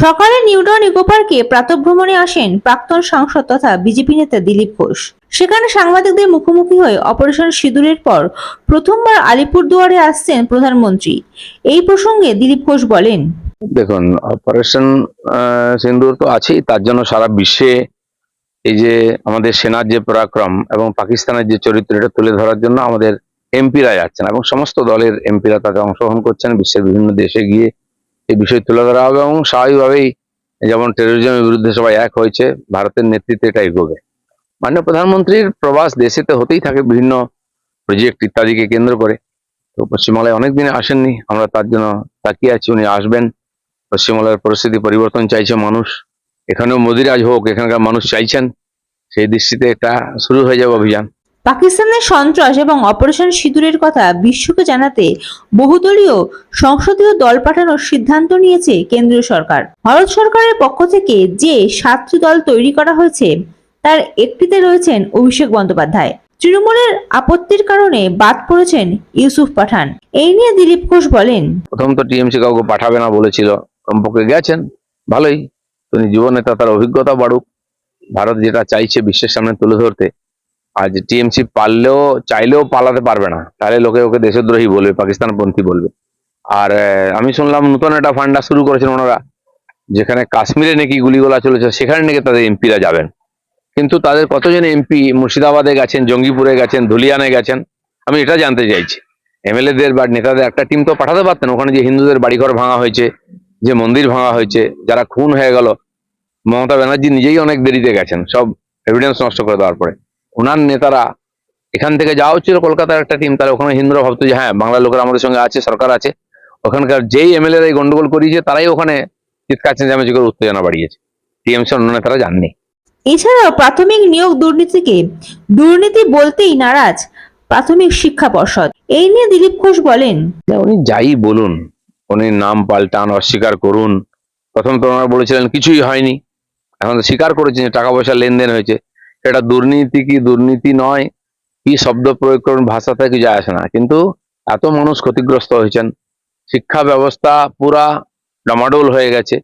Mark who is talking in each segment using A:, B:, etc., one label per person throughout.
A: সকালে নিউটাউন ইকো পার্কে প্রাতভ্রমণে আসেন প্রাক্তন সাংসদ তথা বিজেপি নেতা দিলীপ ঘোষ। সেখানে সাংবাদিকদের মুখোমুখি হয়ে অপারেশন সিঁদুরের পর প্রথমবার আলিপুরদুয়ারে আসছেন প্রধানমন্ত্রী। এই প্রসঙ্গে দিলীপ ঘোষ বলেন,
B: দেখুন, অপারেশন সিন্দুর তো আছেই, তার জন্য সারা বিশ্বে এই যে আমাদের সেনার যে পরাক্রম এবং পাকিস্তানের যে চরিত্র, এটা তুলে ধরার জন্য আমাদের এমপিরা যাচ্ছেন এবং সমস্ত দলের এমপিরা তাতে অংশগ্রহণ করছেন, বিশ্বের বিভিন্ন দেশে গিয়ে এই বিষয় তুলে ধরা হবে এবং স্বাভাবিকভাবেই যেমন টেরোরিজমের বিরুদ্ধে সবাই এক হয়েছে, ভারতের নেতৃত্বে এটা এগোবে। মাননীয় প্রধানমন্ত্রীর প্রবাস দেশেতে হতেই থাকে বিভিন্ন প্রজেক্ট ইত্যাদিকে কেন্দ্র করে। তো পশ্চিমবাংলায় অনেকদিন আসেননি, আমরা তার জন্য তাকিয়ে আছি, উনি আসবেন। পশ্চিমবাংলার পরিস্থিতি পরিবর্তন চাইছে মানুষ। এখানেও মোদিরাজ হোক, এখানকার মানুষ চাইছেন, সেই দৃষ্টিতে এটা শুরু হয়ে যাবে অভিযান।
A: পাকিস্তানের সন্ত্রাস এবং অপারেশন সিঁদুরের কথা বিশ্বকে জানাতে বহুদলীয় সংসদীয় দল পাঠানোর সিদ্ধান্ত নিয়েছে কেন্দ্রীয় সরকার। ভারত সরকারের পক্ষ থেকে যে সাতটি দল তৈরি করা হয়েছে, তার একটিতে রয়েছেন অভিষেক বন্দ্যোপাধ্যায়। তৃণমূলের আপত্তির কারণে বাদ পড়েছেন ইউসুফ পাঠান। এই নিয়ে দিলীপ ঘোষ বলেন,
B: প্রথম তো টিএমসি কাউকে পাঠাবে না বলেছিল, কমপক্ষে গেছেন, ভালোই। তিনি যুবনেতা, তার অভিজ্ঞতা বাড়ুক। ভারত যেটা চাইছে বিশ্বের সামনে তুলে ধরতে আজ টিএমসি পারলেও, চাইলেও পালাতে পারবে না। তাহলে লোকে ওকে দেশদ্রোহী বলবে, পাকিস্তানপন্থী বলবে। আর আমি শুনলাম নতুন একটা ফান্ডা শুরু করেছেন ওনারা, যেখানে কাশ্মীরে নাকি গুলিগোলা চলেছে, সেখানে নাকি তাদের এমপিরা যাবেন। কিন্তু তাদের কতজন এমপি মুর্শিদাবাদে গেছেন, জঙ্গিপুরে গেছেন ধুলিয়ানে গেছেন, আমি এটা জানতে চাইছি। এমএলএদের বা নেতাদের, একটা টিম তো পাঠাতে পারতেন, ওখানে যে হিন্দুদের বাড়িঘর ভাঙা হয়েছে, যে মন্দির ভাঙা হয়েছে, যারা খুন হয়ে গেল। মমতা ব্যানার্জি নিজেই অনেক দেরিতে গেছেন, সব এভিডেন্স নষ্ট করে দেওয়ার পরে। ওনার নেতারা এখান থেকে যাওয়া হচ্ছিল কলকাতার একটা টিম তাহলে ওখানে হিন্দুরা ভাবতো যে হ্যাঁ বাংলার লোকেরা আমাদের সঙ্গে আছে সরকার আছে। ওখানকার যেই এমএলএ এই গন্ডগোল করিয়েছে তারাই ওখানে চিৎকার চেঁচামেচি করে উত্তেজনা বাড়িয়েছে। টিএমসি অন্য নেতারা জাননি।
A: এছাড়াও প্রাথমিক নিয়োগ দুর্নীতিকে দুর্নীতি বলতেই নারাজ প্রাথমিক শিক্ষা পর্ষদ। এই নিয়ে দিলীপ ঘোষ বলেন
B: উনি যাই বলুন উনি নাম পাল্টান অস্বীকার করুন। প্রথম তো ওনারা বলেছিলেন কিছুই হয়নি। এখন তো স্বীকার করেছেন যে টাকা পয়সা লেনদেন হয়েছে। এটা দুর্নীতি কি দুর্নীতি নয়? কি শব্দ প্রয়োগ করুন? ভাষাতে কি যায় আসে না। কিন্তু এত মানুষ ক্ষতিগ্রস্ত হয়েছেন। শিক্ষা ব্যবস্থা পুরা ডামাডোল হয়ে গেছে।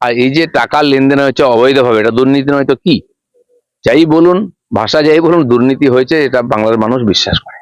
B: আর এই যে টাকার লেনদেন হয়েছে অবৈধভাবে, এটা দুর্নীতি নয় তো কি? যাই বলুন, ভাষা যাই বলুন, দুর্নীতি হয়েছে, এটা বাংলার মানুষ বিশ্বাস করে।